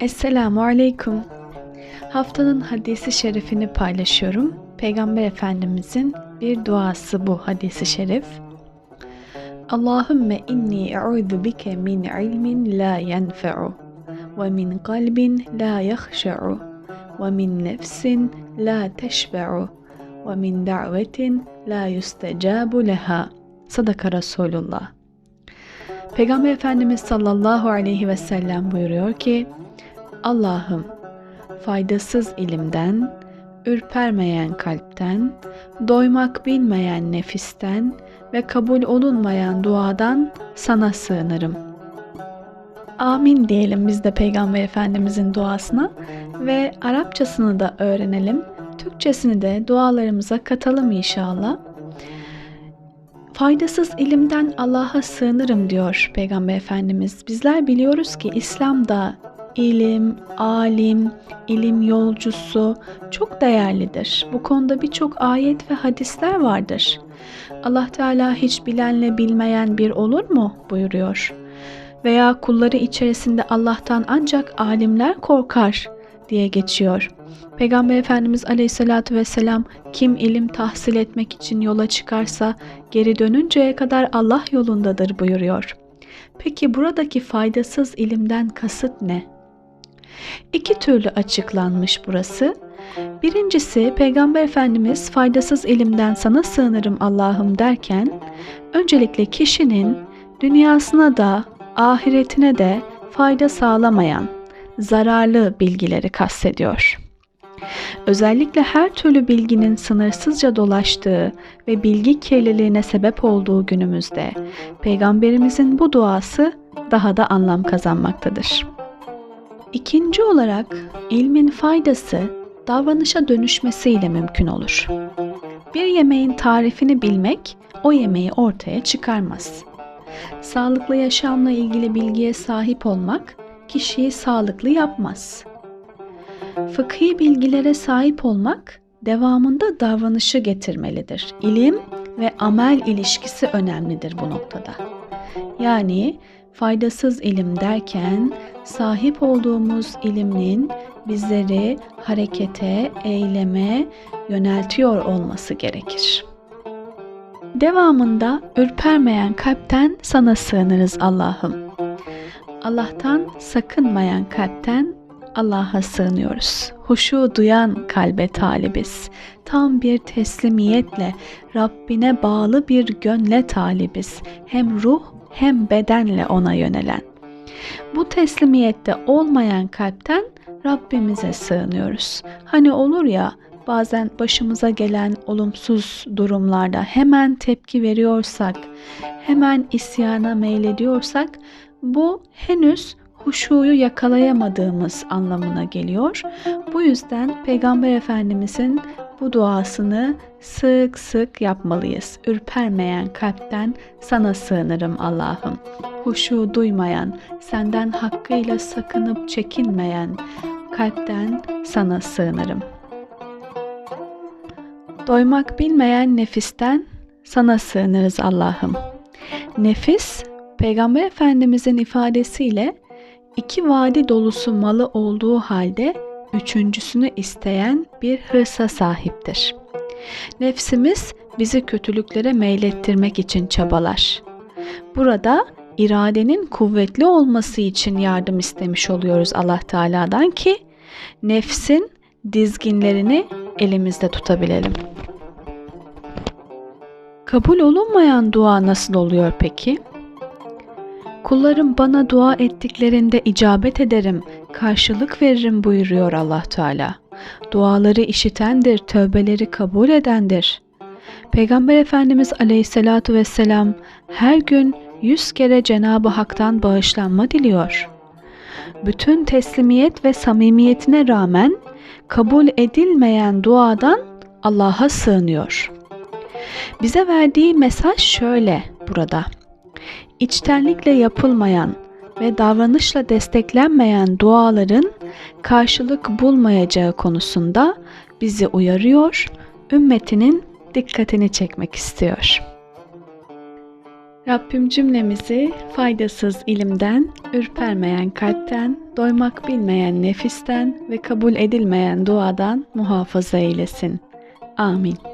Esselamu Aleyküm. Haftanın hadisi şerifini paylaşıyorum. Peygamber Efendimizin bir duası bu hadisi şerif. Allahümme inni e'udu bike min ilmin la yenfe'u ve min kalbin la yahşe'u ve min nefsin la teşbe'u ve min da'vetin la yustecabu leha. Sadaka Resulullah. Peygamber Efendimiz sallallahu aleyhi ve sellem buyuruyor ki Allah'ım faydasız ilimden, ürpermeyen kalpten, doymak bilmeyen nefisten ve kabul olunmayan duadan sana sığınırım. Amin diyelim biz de Peygamber Efendimizin duasına ve Arapçasını da öğrenelim. Türkçesini de dualarımıza katalım inşallah. Faydasız ilimden Allah'a sığınırım diyor Peygamber Efendimiz. Bizler biliyoruz ki İslam'da ilim, alim, ilim yolcusu çok değerlidir. Bu konuda birçok ayet ve hadisler vardır. Allah Teala hiç bilenle bilmeyen bir olur mu buyuruyor. Veya kulları içerisinde Allah'tan ancak alimler korkar diye geçiyor. Peygamber Efendimiz Aleyhisselatü Vesselam kim ilim tahsil etmek için yola çıkarsa geri dönünceye kadar Allah yolundadır buyuruyor. Peki buradaki faydasız ilimden kasıt ne? İki türlü açıklanmış burası. Birincisi Peygamber Efendimiz faydasız ilimden sana sığınırım Allah'ım derken öncelikle kişinin dünyasına da ahiretine de fayda sağlamayan zararlı bilgileri kastediyor. Özellikle her türlü bilginin sınırsızca dolaştığı ve bilgi kirliliğine sebep olduğu günümüzde peygamberimizin bu duası daha da anlam kazanmaktadır. İkinci olarak ilmin faydası davranışa dönüşmesiyle mümkün olur. Bir yemeğin tarifini bilmek o yemeği ortaya çıkarmaz. Sağlıklı yaşamla ilgili bilgiye sahip olmak kişiyi sağlıklı yapmaz. Fıkhi bilgilere sahip olmak devamında davranışı getirmelidir. İlim ve amel ilişkisi önemlidir bu noktada. Yani faydasız ilim derken sahip olduğumuz ilimin bizleri harekete, eyleme yöneltiyor olması gerekir. Devamında ürpermeyen kalpten sana sığınırız Allah'ım. Allah'tan sakınmayan kalpten Allah'a sığınıyoruz. Huşu duyan kalbe talibiz. Tam bir teslimiyetle Rabbine bağlı bir gönle talibiz. Hem ruh hem bedenle ona yönelen. Bu teslimiyette olmayan kalpten Rabbimize sığınıyoruz. Hani olur ya bazen başımıza gelen olumsuz durumlarda hemen tepki veriyorsak, hemen isyana meylediyorsak bu henüz huşuyu yakalayamadığımız anlamına geliyor. Bu yüzden Peygamber Efendimizin bu duasını sık sık yapmalıyız. Ürpermeyen kalpten sana sığınırım Allah'ım. Huşu duymayan, senden hakkıyla sakınıp çekinmeyen kalpten sana sığınırım. Doymak bilmeyen nefisten sana sığınırız Allah'ım. Nefis, Peygamber Efendimizin ifadesiyle iki vadi dolusu malı olduğu halde üçüncüsünü isteyen bir hırsa sahiptir. Nefsimiz bizi kötülüklere meylettirmek için çabalar. Burada iradenin kuvvetli olması için yardım istemiş oluyoruz Allah Teala'dan ki nefsin dizginlerini elimizde tutabilelim. Kabul olunmayan dua nasıl oluyor peki? Kullarım bana dua ettiklerinde icabet ederim, karşılık veririm buyuruyor Allah Teala. Duaları işitendir, tövbeleri kabul edendir. Peygamber Efendimiz Aleyhisselatu vesselam her gün yüz kere Cenab-ı Hak'tan bağışlanma diliyor. Bütün teslimiyet ve samimiyetine rağmen kabul edilmeyen duadan Allah'a sığınıyor. Bize verdiği mesaj şöyle burada içtenlikle yapılmayan ve davranışla desteklenmeyen duaların karşılık bulmayacağı konusunda bizi uyarıyor, ümmetinin dikkatini çekmek istiyor. Rabbim cümlemizi faydasız ilimden, ürpermeyen kalpten, doymak bilmeyen nefisten ve kabul edilmeyen duadan muhafaza eylesin. Amin.